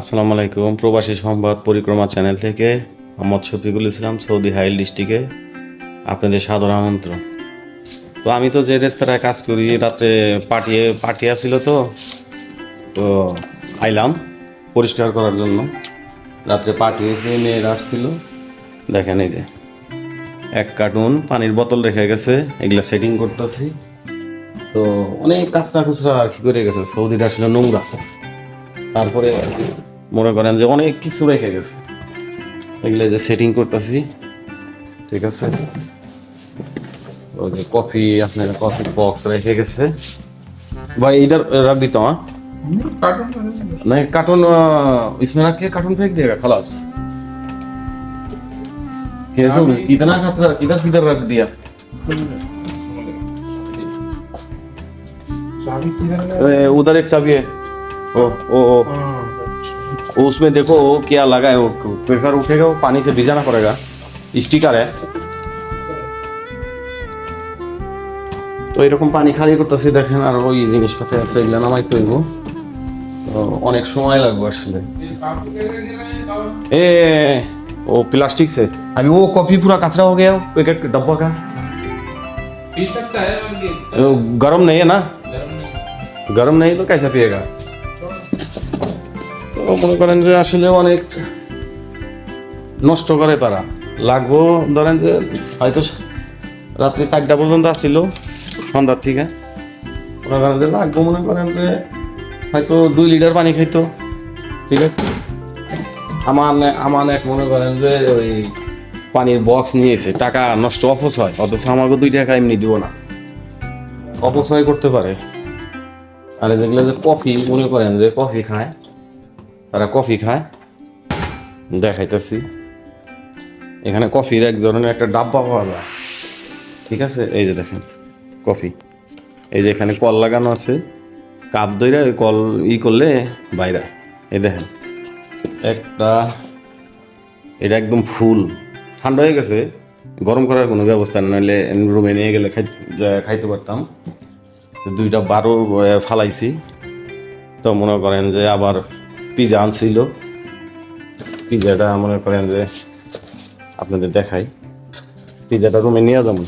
আসসালামু আলাইকুম, প্রবাসী সংবাদ পরিক্রমা চ্যানেল থেকে মোহাম্মদ শফিকুল ইসলাম, সৌদি হাইল ডিস্ট্রিক্টে আপনাদের সাদর আমন্ত্রণ। তো আমি তো যে রেস্তোরাঁয় কাজ করি, রাত্রে পাঠিয়ে পাঠিয়ে ছিল তো তো আইলাম পরিষ্কার করার জন্য। রাত্রে পাঠিয়েছে মেয়েরা আসছিল, দেখেন এই যে, এক কার্টুন পানির বোতল রেখে গেছে, এগুলা সেটিং করতেছি। তো অনেক কাঁচরা আর কি করে গেছে সৌদিটা আসলে নোংরা। তারপরে মনে করেন যে অনেক কিছু রেখে গেছে এগুলো যে সেটিং করতেছি ঠিক আছে ওই যে কফি আপনার কফি বক্স রেখে গেছে ভাই इधर रख देता हूँ हाँ? कार्टून नहीं कार्टून अ, इसमें रख के कार्टून फेंक देगा खलास ये तो कितना कचरा किधर किधर रख दिया चाबी किधर है ए, उधर एक चाबी है ओ ओ ओ वो उसमें देखो वो क्या लगा है वो पेपर उठेगा वो पानी से भिजाना पड़ेगा स्टिकर है তো এরকম পানি খালি করতেছি দেখেন আর ওই জিনিসপাতি আছে এগুলো নামাই তৈব তো অনেক সময় লাগবে আসলে ए वो प्लास्टिक से अभी वो कॉफी पूरा कचरा हो गया वो पैकेट डब्बा का पी सकता है और ये वो गर्म नहीं है ना गर्म नहीं গরম নেই তো কাইসা পিয়েগা তো মনে করেন যে আসলে অনেক নষ্ট করে তারা। লাগবো, ধরেন যে হয়তো রাত্রি চারটা পর্যন্ত আসছিল সন্ধ্যার থেকে। মনে করেন যে লাগবো মনে করেন যে হয়তো দুই লিটার পানি খাইতো, ঠিক আছে? আমার আমার এক মনে করেন যে ওই পানির বক্স নিয়েছে, টাকা নষ্ট অপচয় অথচ আমাকে দুই টাকা এমনি দিব না। অপচয় করতে পারে। আর দেখলে যে কফি, মনে করেন যে কফি খায়। তারা কফি খায়। দেখাইতেছি। এখানে কফির এক ধরনের একটা ডাব্বা পাওয়া যায়। ঠিক আছে? এই যে দেখেন, কফি। এই যে এখানে কল লাগানো আছে। কাপ দইরা ওই কল ই করলে বাইরে। এই দেখেন, একটা, এটা একদম ফুল। ঠান্ডা হয়ে গেছে। গরম করার কোনো ব্যবস্থা নাহলে রুমে নিয়ে গেলে খাই খাইতে পারতাম। দুইটা বারো ফালাইছি। তো মনে করেন যে আবার পিজা আনছিল। পিজাটা মনে করেন যে আপনাদের দেখাই। পিজাটা রুমে নিয়ে যাব।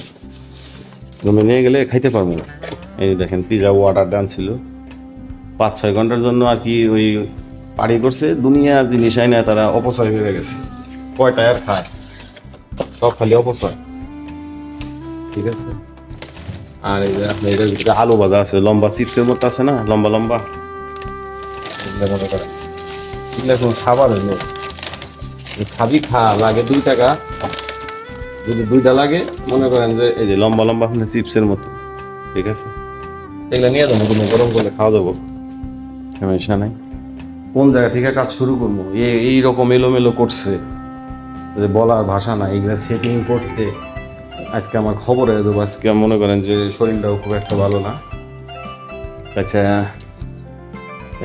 রুমে নিয়ে গেলে খাইতে পারব না। এই দেখেন, পিজা অর্ডার আনছিল। পাঁচ, ছয় ঘণ্টার জন্য আর কি ওই পাড়ি করছে। দুনিয়ার জিনিস আই না তারা অপচয় হয়ে গেছে। কয়টা আর খায়? সব খালি অপচয়। ঠিক আছে? আর এই যে আপনার ভিতরে আলু ভাজা আছে, লম্বা চিপসের মতো আছে না? লম্বা লম্বা। মনে করেন। এগুলো কোনো খাবার হইল খাবি খা, লাগে দুই টাকা। যদি দুইটা লাগে, মনে করেন যে এই যে লম্বা লম্বা আপনার চিপসের মতো। ঠিক আছে? এগুলো নিয়ে যাব, কোনো গরম করলে খাওয়া দেবো সমস্যা নাই। কোন জায়গা থেকে কাজ শুরু করব? এই রকম এলোমেলো করছে। যে বলার ভাষা না এগুলো সেটিং করতে। আজকে আমার খবরে দেবো আজকে মনে করেন যে শরীরটাও খুব একটা ভালো না। আচ্ছা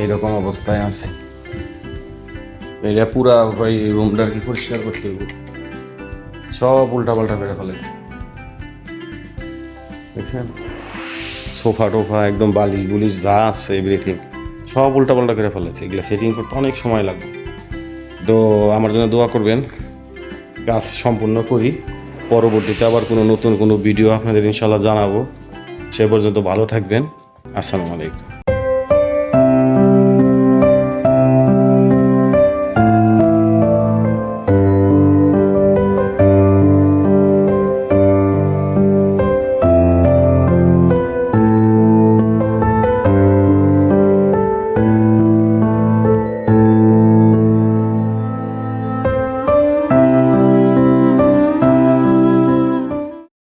এইরকম অবস্থায় আছে। এটা পুরা ওই রুমটা আর কি পরিষ্কার করতে হবে? সব উল্টা পাল্টা করে ফেলেছে দেখছেন? সোফা টোফা, একদম বালিশ বুলিশ যা আছে এভরিথিং সব উল্টা পাল্টা করে ফেলেছে। এগুলো সেটিং করতে অনেক সময় লাগবে। তো আমার জন্য দোয়া করবেন, কাজ সম্পূর্ণ করি। পরবর্তীতে আবার কোনো নতুন কোনো ভিডিও আপনাদের ইনশাল্লাহ জানাব। সে পর্যন্ত ভালো থাকবেন। আসসালামু আলাইকুম।